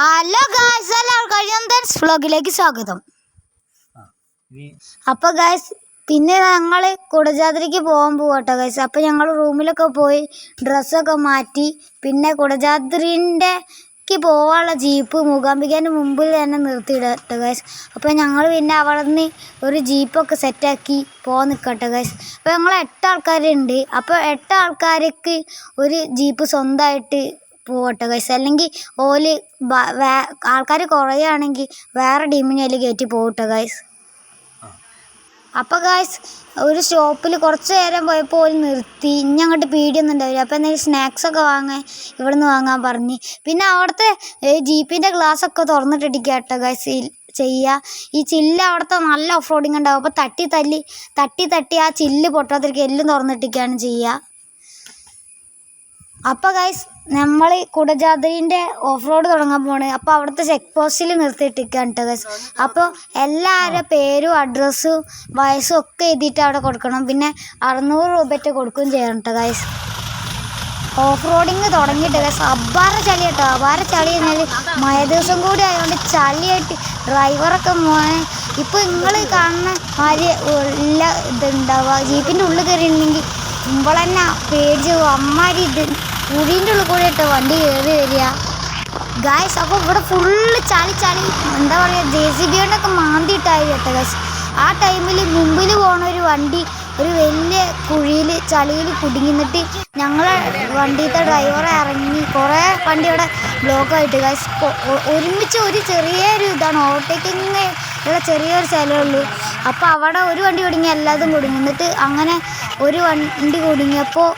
Hello guys എല്ലാവർക്കും അഴിയന്തൻസ് വ്ളോഗിലേക്ക് സ്വാഗതം. അപ്പൊ അപ്പോൾ ഗായ്സ് പിന്നെ ഞങ്ങൾ കുടജാദ്രിക്ക് പോകാൻ പോകട്ടോ ഗൈസ് അപ്പോൾ ഞങ്ങൾ റൂമിലൊക്കെ പോയി ഡ്രസ്സൊക്കെ മാറ്റി പിന്നെ കുടജാദ്രിന്റെക്ക് പോകാനുള്ള ജീപ്പ് മൂകാംബികേന്റെ മുമ്പിൽ തന്നെ നിർത്തിയിടട്ടെ ഗൈസ് അപ്പോൾ ഞങ്ങൾ പിന്നെ അവിടെ നിന്ന് ഒരു ജീപ്പൊക്കെ സെറ്റാക്കി പോകാൻ നിൽക്കട്ടെ ഗൈസ് അപ്പോൾ ഞങ്ങൾ എട്ട് ആൾക്കാരുണ്ട് അപ്പോൾ എട്ട് ആൾക്കാർക്ക് ഒരു ജീപ്പ് സ്വന്തമായിട്ട് പോകട്ടെ ഗൈസ് അല്ലെങ്കിൽ ഓൽ ആൾക്കാർ കുറയുകയാണെങ്കിൽ വേറെ ടീമിനെ അതിൽ കയറ്റി പോകട്ടെ ഗൈസ് അപ്പോൾ ഗായ്സ് ഒരു ഷോപ്പിൽ കുറച്ച് നേരം പോയപ്പോൾ ഓൽ നിർത്തി. ഇനി അങ്ങോട്ട് പീടിയൊന്നും ഉണ്ടാവില്ല. അപ്പോൾ എന്തെങ്കിലും സ്നാക്സ് ഒക്കെ വാങ്ങാൻ ഇവിടെ നിന്ന് വാങ്ങാൻ പറഞ്ഞു. പിന്നെ അവിടുത്തെ ജീപ്പിന്റെ ഗ്ലാസ് ഒക്കെ തുറന്നിട്ടിരിക്കുക കേട്ടോ ഗൈസ് ചെയ്യുക ഈ ചില്ല് അവിടുത്തെ നല്ല ഓഫ് റോഡിങ് ഉണ്ടാവും. അപ്പോൾ തട്ടി തല്ലി തട്ടി തട്ടി ആ ചില്ല് പൊട്ടാത്തിരിക്കും. എല്ലാം തുറന്നിട്ടിരിക്കുകയാണ് ചെയ്യുക അപ്പോൾ ഗൈസ് നമ്മൾ കുടജാദ്രീന്റെ ഓഫ് റോഡ് തുടങ്ങാൻ പോണ്. അപ്പോൾ അവിടുത്തെ ചെക്ക് പോസ്റ്റിൽ നിർത്തിയിട്ടിരിക്കുകയാണ് ഗൈസ് അപ്പോൾ എല്ലാവരുടെ പേരും അഡ്രസ്സും വയസ്സും ഒക്കെ എഴുതിയിട്ട് അവിടെ കൊടുക്കണം. പിന്നെ അറുന്നൂറ് രൂപയ്ക്ക് കൊടുക്കുകയും ചെയ്യണം കേട്ടോ ഗൈസ് ഓഫ് റോഡിങ് തുടങ്ങിയിട്ട് ഗൈസ് അബ്ബാറ ചളി കേട്ടോ അബ്ബാറ ചളി കഴിഞ്ഞാൽ മഴ ദിവസം കൂടി ആയതുകൊണ്ട് ചളിയായിട്ട് ഡ്രൈവറൊക്കെ മോനെ. ഇപ്പോൾ നിങ്ങൾ കാണുന്ന മാതിരി ഉള്ള ഇതുണ്ടാവുക. ജീപ്പിന്റെ ഉള്ളിൽ കയറിയിട്ടുണ്ടെങ്കിൽ മുമ്പളന്നെ പേടിച്ച് അമ്മാരി ഇത് കുഴീന്റെ ഉള്ളിൽ കൂടെ ഇട്ട് വണ്ടി കയറി വരിക. ഗായ്സ് അപ്പോൾ ഇവിടെ ഫുള്ള് ചളി ചളി എന്താ പറയുക ജെ സി ബി കൊണ്ടൊക്കെ മാന്തിയിട്ടായി കേട്ടോ ഗായ്സ് ആ ടൈമിൽ മുമ്പിൽ പോണ ഒരു വണ്ടി ഒരു വലിയ കുഴിയിൽ ചളിയിൽ കുടുങ്ങിന്നിട്ട് ഞങ്ങളെ വണ്ടിയിലത്തെ ഡ്രൈവർ ഇറങ്ങി കുറേ വണ്ടി അവിടെ ബ്ലോക്കായിട്ട് ഗായ്സ് ഒരുമിച്ച് ഒരു ചെറിയൊരു ഇതാണ് ഓവർടേക്കിങ് ഉള്ള ചെറിയൊരു സ്ഥലമുള്ളൂ അപ്പോൾ അവിടെ ഒരു വണ്ടി കുടുങ്ങി എല്ലാതും കുടുങ്ങി. എന്നിട്ട് അങ്ങനെ ഒരു വണ്ടി കുടുങ്ങിയപ്പോൾ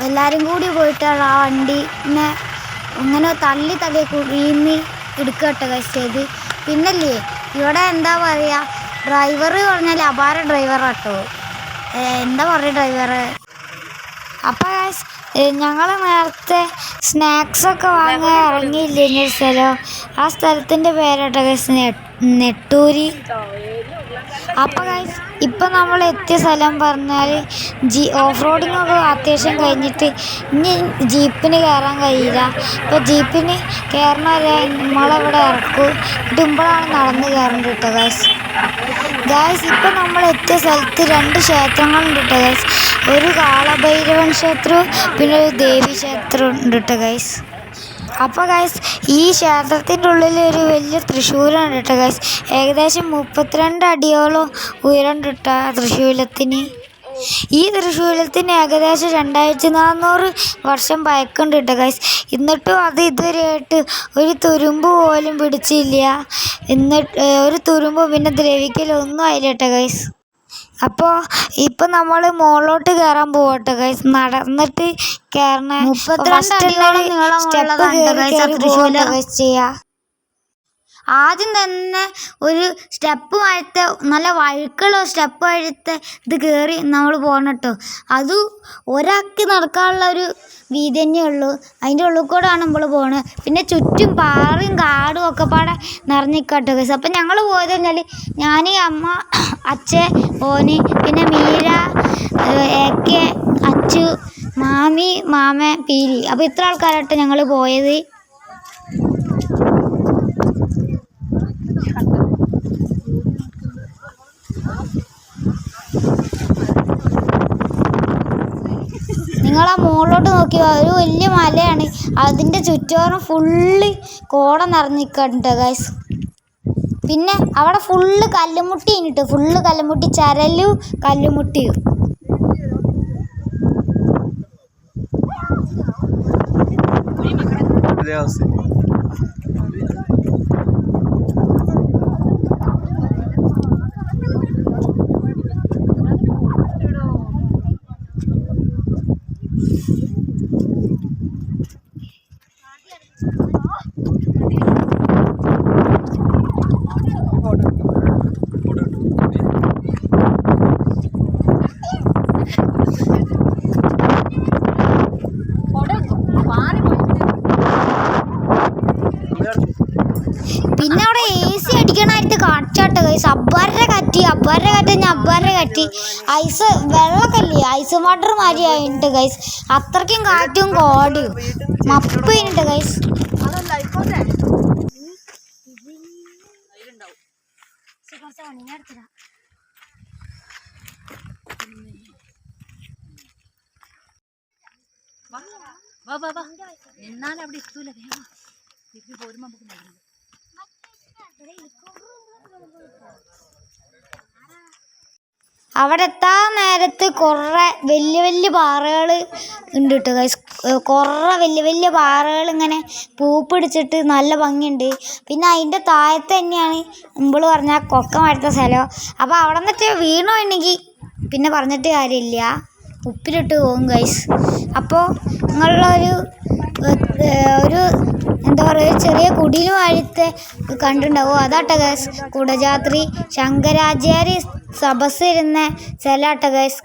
എല്ലാവരും കൂടി പോയിട്ടാണ് ആ വണ്ടിനെ ഇങ്ങനെ തള്ളി തള്ളി കുഴിന്ന് എടുക്കട്ടെ ഗൈസ് ചെയ്ത് പിന്നല്ലേ ഇവിടെ എന്താ പറയുക ഡ്രൈവർ പറഞ്ഞാൽ അപാര ഡ്രൈവറാട്ടോ എന്താ പറയുക ഡ്രൈവർ അപ്പോൾ ഞങ്ങൾ നേരത്തെ സ്നാക്സൊക്കെ വാങ്ങാൻ ഇറങ്ങിയില്ലേ സ്ഥലം. ആ സ്ഥലത്തിന്റെ പേരാട്ടോ ഗൈസ് നെട്ടൂരി. അപ്പോൾ ഗൈസ് ഇപ്പം നമ്മൾ എത്തിയ സ്ഥലം പറഞ്ഞാൽ ജി ഓഫ് റോഡിങ്ങൊക്കെ അത്യാവശ്യം കഴിഞ്ഞിട്ട് ഇനി ജീപ്പിന് കയറാൻ കഴിയില്ല. അപ്പോൾ ജീപ്പിന് കയറണവരെ നമ്മളവിടെ ഇറക്കും. ഇടുമ്പോഴാണ് നടന്ന് കയറേണ്ടത് കേട്ടോ ഗൈസ് ഗൈസ് ഇപ്പം നമ്മൾ എത്തിയ സ്ഥലത്ത് രണ്ട് ക്ഷേത്രങ്ങളുണ്ട് കേട്ടോ ഗൈസ് ഒരു കാളഭൈരവൻ ക്ഷേത്രവും പിന്നെ ഒരു ദേവി ക്ഷേത്രവും ഉണ്ട് കേട്ടോ ഗൈസ് അപ്പോൾ ഗൈസ് ഈ ക്ഷേത്രത്തിന്റെ ഉള്ളിൽ ഒരു വലിയ തൃശ്ശൂരാണ് കേട്ടോ ഗൈസ് ഏകദേശം മുപ്പത്തിരണ്ട് അടിയോളം ഉയരം കിട്ടുക കേട്ടോ തൃശ്ശൂലത്തിന് ഈ തൃശ്ശൂലത്തിന് ഏകദേശം രണ്ടായിരത്തി നാനൂറ് വർഷം പഴക്കമുണ്ട് കേട്ടോ ഗൈസ് എന്നിട്ടും അത് ഇതുവരെയായിട്ട് ഒരു തുരുമ്പ് പോലും പിടിച്ചില്ല. എന്നിട്ട് ഒരു തുരുമ്പ് പിന്നെ ദ്രവിക്കലൊന്നും ആയില്ല കേട്ടോ ഗൈസ് അപ്പോൾ ഇപ്പം നമ്മൾ മുകളിലോട്ട് കയറാൻ പോകട്ടെ ഗൈസ് നടന്നിട്ട് കയറണ guys. ആ തൃശ്ശൂലം. ചെയ്യാ. ആദ്യം തന്നെ ഒരു സ്റ്റെപ്പ് വഴുത്ത നല്ല വഴുക്കുള്ള സ്റ്റെപ്പ് വഴുത്ത ഇത് കയറി നമ്മൾ പോകണം കേട്ടോ അത് ഒരാൾക്ക് നടക്കാനുള്ള ഒരു വീതി തന്നെ ഉള്ളൂ. അതിന്റെ ഉള്ളിൽ കൂടെയാണ് നമ്മൾ പോകുന്നത് പിന്നെ ചുറ്റും പാറയും കാടും ഒക്കെ പാടെ നിറഞ്ഞിക്കട്ടോ ഗസ് അപ്പം ഞങ്ങൾ പോയത് കഴിഞ്ഞാൽ ഞാൻ അമ്മ അച്ഛൻ ഓന് പിന്നെ മീര എ കെ അച്ചു മാമി മാമ പീലി. അപ്പോൾ ഇത്ര ആൾക്കാരായിട്ട് ഞങ്ങൾ പോയത്. നിങ്ങൾ ആ മുകളിലോട്ട് നോക്കി ഒരു വലിയ മലയാണ്. അതിന്റെ ചുറ്റോറം ഫുള്ള് കോട നിറഞ്ഞിക്കണ്ട ഗൈസ് പിന്നെ അവിടെ ഫുള്ള് കല്ലുമുട്ടി ഇനിട്ട്? ഫുള്ള് കല്ലുമുട്ടി ചരലും കല്ലുമുട്ടിയും ഇതേ പിന്നെ അവിടെ എ സി അടിക്കണായിട്ട് കാറ്റാട്ടോ ഗൈസ് അബ്ബാരുടെ കറ്റി അബ്ബാരുടെ കാറ്റ് കഴിഞ്ഞാൽ അബ്ബാരുടെ കറ്റി. ഐസ് വെള്ളക്കല്ലേ ഐസ് വാട്ടർ മാതിരി ആയിട്ട് ഗൈസ് അത്രയ്ക്കും കാറ്റും കോടിയും. മപ്പ് കഴിഞ്ഞിട്ട് ഗൈസ് വാ വാ വാ നിന്നാൽ അവിടെ എത്തൂല വേഗം തിരിച്ചു പോരുമ്പോ നമുക്ക് നൽകുന്നു അവിടെ എത്താൻ നേരത്ത് കുറേ വലിയ വലിയ പാറകൾ ഉണ്ട് കേട്ടോ കുറേ വലിയ വലിയ പാറകൾ ഇങ്ങനെ പൂപ്പിടിച്ചിട്ട് നല്ല ഭംഗിയുണ്ട്. പിന്നെ അതിന്റെ താഴത്ത് തന്നെയാണ് മുമ്പിൾ പറഞ്ഞ കൊക്ക മരത്ത സ്ഥലം. അപ്പോൾ അവിടെ നിന്നിട്ട് വീണു ഉണ്ടെങ്കിൽ പിന്നെ പറഞ്ഞിട്ട് കാര്യമില്ല. ഉപ്പിലിട്ട് പോകും ഗൈസ് അപ്പോൾ ഒരു ഒരു എന്താ പറയുക ചെറിയ കുടിൽ വാഴത്തെ കണ്ടിട്ടുണ്ടാവും. അതാട്ട ഗൈസ് കുടജാത്രി ശങ്കരാചാര്യ സബസ് ഇരുന്ന സ്ഥലമാട്ട ഗൈസ്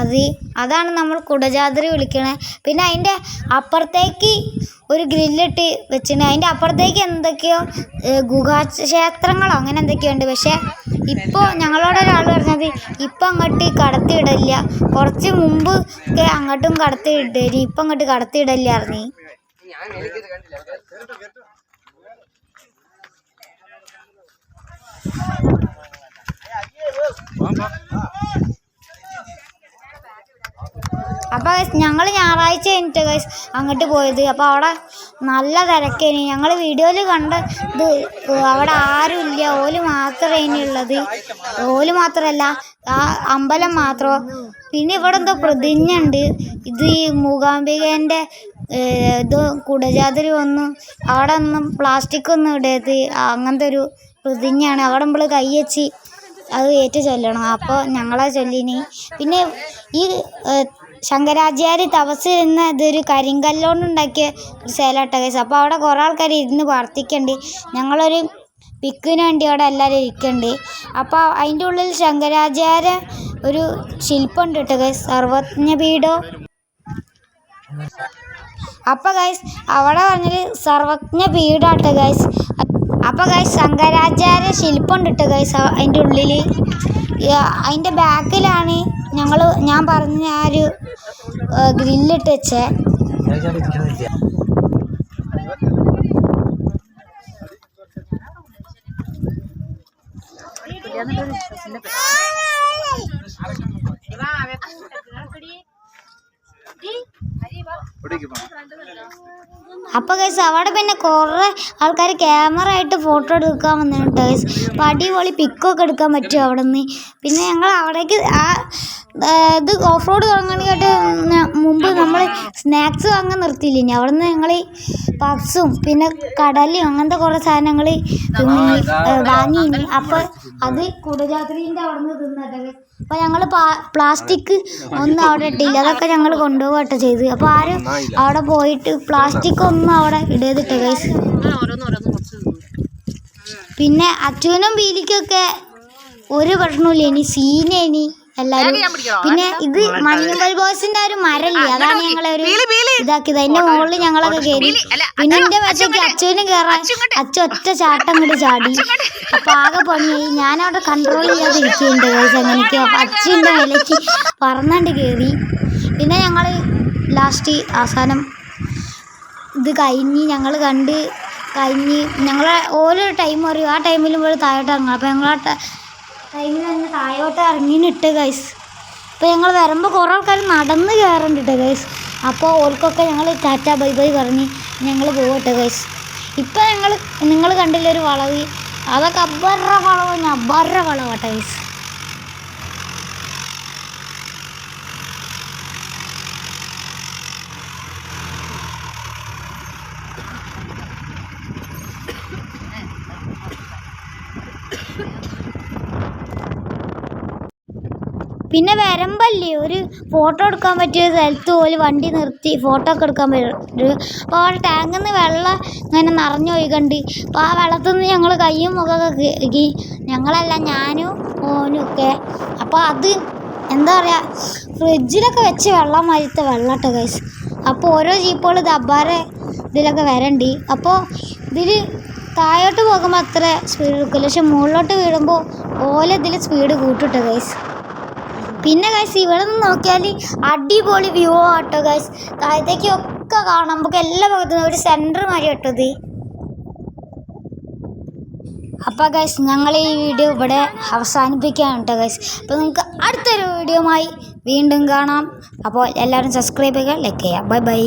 അത് അതാണ് നമ്മൾ കുടജാതിരി വിളിക്കണേ. പിന്നെ അതിന്റെ അപ്പുറത്തേക്ക് ഒരു ഗ്രില്ലിട്ട് വെച്ചിട്ടുണ്ട്. അതിന്റെ അപ്പുറത്തേക്ക് എന്തൊക്കെയോ ഗുഹാക്ഷേത്രങ്ങളോ അങ്ങനെ എന്തൊക്കെയോ ഉണ്ട് പക്ഷേ ഇപ്പോൾ ഞങ്ങളോട് ഒരാൾ പറഞ്ഞത് ഇപ്പം അങ്ങോട്ട് കടത്തിയിടില്ല കുറച്ച് മുമ്പ് ഒക്കെ അങ്ങോട്ടും കടത്തിയിട്ടേരി ഇപ്പം അങ്ങോട്ട് കടത്തിയിടില്ല കണ്ടില്ല. അപ്പോൾ ഞങ്ങൾ ഞായറാഴ്ച കഴിഞ്ഞിട്ട് ഗൈസ് അങ്ങോട്ട് പോയത്. അപ്പോൾ അവിടെ നല്ല തിരക്കേനി. ഞങ്ങൾ വീഡിയോയിൽ കണ്ട ഇത് അവിടെ ആരുമില്ല. ഓൽ മാത്രമേ ഇനി ഉള്ളത്. ഓൽ മാത്രമല്ല ആ അമ്പലം മാത്രം പിന്നെ ഇവിടെ എന്തോ പ്രതിജ്ഞ ഉണ്ട് ഇത് ഈ മൂകാംബികേന്റെ ഇത് കുടജാതിരി ഒന്നും അവിടെ ഒന്നും പ്ലാസ്റ്റിക് ഒന്നും ഇടരുത്. അങ്ങനത്തെ ഒരു പ്രതിജ്ഞയാണ്. അവിടെ നമ്മൾ കൈ വെച്ച് അത് ഏറ്റു ചൊല്ലണം. അപ്പോൾ ഞങ്ങളെ ചൊല്ലിനി. പിന്നെ ഈ ശങ്കരാചാര്യ തപസ് എന്ന ഇതൊരു കരിങ്കല്ലോണ്ടുണ്ടാക്കിയ ഒരു സ്ഥലമാട്ട കേസ്. അപ്പോൾ അവിടെ കുറേ ആൾക്കാർ ഇരുന്ന് പ്രാർത്ഥിക്കുന്നുണ്ട് ഞങ്ങളൊരു പിക്കിന് വേണ്ടി അവിടെ എല്ലാവരും ഇരിക്കുന്നുണ്ട് അപ്പോൾ അതിന്റെ ഉള്ളിൽ ശങ്കരാചാര്യ ഒരു ശില്പമുണ്ട് കേട്ടോ ഗൈസ് സർവജ്ഞപീഠോ. അപ്പൊ ഗൈസ് അവിടെ സർവജ്ഞ പീഠാട്ടോ ഗൈസ് അപ്പൊ ഗൈസ് ശങ്കരാചാര്യ ശില്പമുണ്ട് കേട്ടോ ഗൈസ് അതിന്റെ ഉള്ളിൽ. അതിന്റെ ബാക്കിലാണ് ഞങ്ങൾ ഞാൻ പറഞ്ഞ ആ ഒരു ഗ്രില്ലിട്ട് വെച്ചേ. അപ്പോൾ ഗൈസ് അവിടെ പിന്നെ കുറേ ആൾക്കാർ ക്യാമറ ആയിട്ട് ഫോട്ടോ എടുക്കാൻ വന്നിട്ടുണ്ട് ഗൈസ് അടിപൊളി പിക്കൊക്കെ എടുക്കാൻ പറ്റും അവിടെ നിന്ന് പിന്നെ ഞങ്ങൾ അവിടേക്ക് ആ, ഇത് ഓഫ് റോഡ് തുടങ്ങാനായിട്ട് മുമ്പ് നമ്മൾ സ്നാക്സ് വാങ്ങാൻ നിർത്തിയില്ല? ഇനി അവിടെ നിന്ന് ഞങ്ങൾ പപ്സും പിന്നെ കടലയും അങ്ങനത്തെ കുറേ സാധനങ്ങൾ വാങ്ങി ഇനി അപ്പോൾ അത് കുടജാത്രീന്റെ അവിടെ നിന്ന് തിന്നിട്ടത് അപ്പോൾ ഞങ്ങൾ പ്ലാസ്റ്റിക് ഒന്നും അവിടെ ഇട്ടില്ല. അതൊക്കെ ഞങ്ങൾ കൊണ്ടുപോകട്ടെ ചെയ്ത്. അപ്പോൾ ആരും അവിടെ പോയിട്ട് പ്ലാസ്റ്റിക് ഒന്നും അവിടെ ഇടേതിട്ട് ഗൈസ് പിന്നെ അച്ഛനും പീലിക്കൊക്കെ ഒരു പ്രശ്നമില്ല ഇനി സീനേനി എല്ലാരും പിന്നെ ഇത് മഞ്ഞുങ്കൽ ബോസിന്റെ ഒരു മരല്ലേ? അതാണ് ഞങ്ങളെ ഒരു ഇതാക്കിയത്. അതിന്റെ മുകളിൽ ഞങ്ങളൊക്കെ കയറി പിന്നെ എന്റെ വശത്തേക്ക് അച്ഛനും കയറാൻ അച്ഛൻ ഒറ്റ ചാട്ടം കൂടി ചാടി. അപ്പൊ ആകെ പണിയായി ഞാനവിടെ കൺട്രോൾ ചെയ്യാതെ ഇരിക്കുന്നുണ്ട് അങ്ങനെയൊക്കെ. അപ്പൊ അച്ഛന്റെ വിലക്ക് പറന്നണ്ട് കയറി പിന്നെ ഞങ്ങൾ ലാസ്റ്റ് അവസാനം ഇത് കഴിഞ്ഞ് ഞങ്ങൾ കണ്ട് കഴിഞ്ഞ് ഞങ്ങളെ ഓരോ ടൈം അറിയും ആ ടൈമിലും പോലും താഴോട്ട് അപ്പം അപ്പോൾ ഞങ്ങൾ ആ ടൈമിൽ തന്നെ താഴോട്ട് ഇറങ്ങിയിട്ട് ഗൈസ് അപ്പോൾ ഞങ്ങൾ വരുമ്പോൾ കുറേ ആൾക്കാർ നടന്ന് കയറുന്നുണ്ട് ഗൈസ് അപ്പോൾ ഓർക്കൊക്കെ ഞങ്ങൾ ടാറ്റ ബൈ ബൈ പറഞ്ഞ് ഞങ്ങൾ പോകട്ടെ ഗൈസ് ഇപ്പോൾ ഞങ്ങൾ നിങ്ങൾ കണ്ടില്ല ഒരു വളവ്? അതൊക്കെ അബ്ബറ വളവ് അബ്ബറ വളവാട്ടെ ഗൈസ് പിന്നെ വരമ്പല്ലേ ഒരു ഫോട്ടോ എടുക്കാൻ പറ്റിയ സ്ഥലത്ത് പോലും വണ്ടി നിർത്തി ഫോട്ടോ ഒക്കെ എടുക്കാൻ പറ്റും അപ്പോൾ ആ ടാങ്കിൽ നിന്ന് വെള്ളം ഇങ്ങനെ നിറഞ്ഞു ഒഴുകണ്ട്. അപ്പോൾ ആ വെള്ളത്തിൽ നിന്ന് ഞങ്ങൾ കയ്യും മുഖമൊക്കെ കഴുകി ഞങ്ങളല്ല ഞാനും ഓനും ഒക്കെ. അപ്പോൾ അത് എന്താ പറയുക ഫ്രിഡ്ജിലൊക്കെ വെച്ച് വെള്ളം മരിത്ത വെള്ളം കേട്ടോ ഗൈസ് അപ്പോൾ ഓരോ ജീപ്പുകൾ ദബ്ബാറെ ഇതിലൊക്കെ വരണ്ട്. അപ്പോൾ ഇതിൽ താഴോട്ട് പോകുമ്പോൾ അത്ര സ്പീഡ് എടുക്കില്ല പക്ഷെ മുകളിലോട്ട് വീഴുമ്പോൾ ഓല ഇതിൽ സ്പീഡ് കൂട്ടിട്ടോ ഗൈസ് പിന്നെ ഗൈസ് ഇവിടെ നിന്ന് നോക്കിയാൽ അടിപൊളി വ്യൂ ആട്ടോ ഗൈസ് താഴത്തേക്ക് ഒക്കെ കാണാം. നമുക്ക് എല്ലാ ഭാഗത്തും ഒരു സെന്റർ മാതിരി കേട്ടത് അപ്പോൾ ഗൈസ് ഞങ്ങൾ ഈ വീഡിയോ ഇവിടെ അവസാനിപ്പിക്കുകയാണ് കേട്ടോ ഗൈസ് അപ്പോൾ നമുക്ക് അടുത്തൊരു വീഡിയോമായി വീണ്ടും കാണാം. അപ്പോൾ എല്ലാവരും സബ്സ്ക്രൈബ് ചെയ്യുക ലൈക്ക് ചെയ്യുക. Bye bye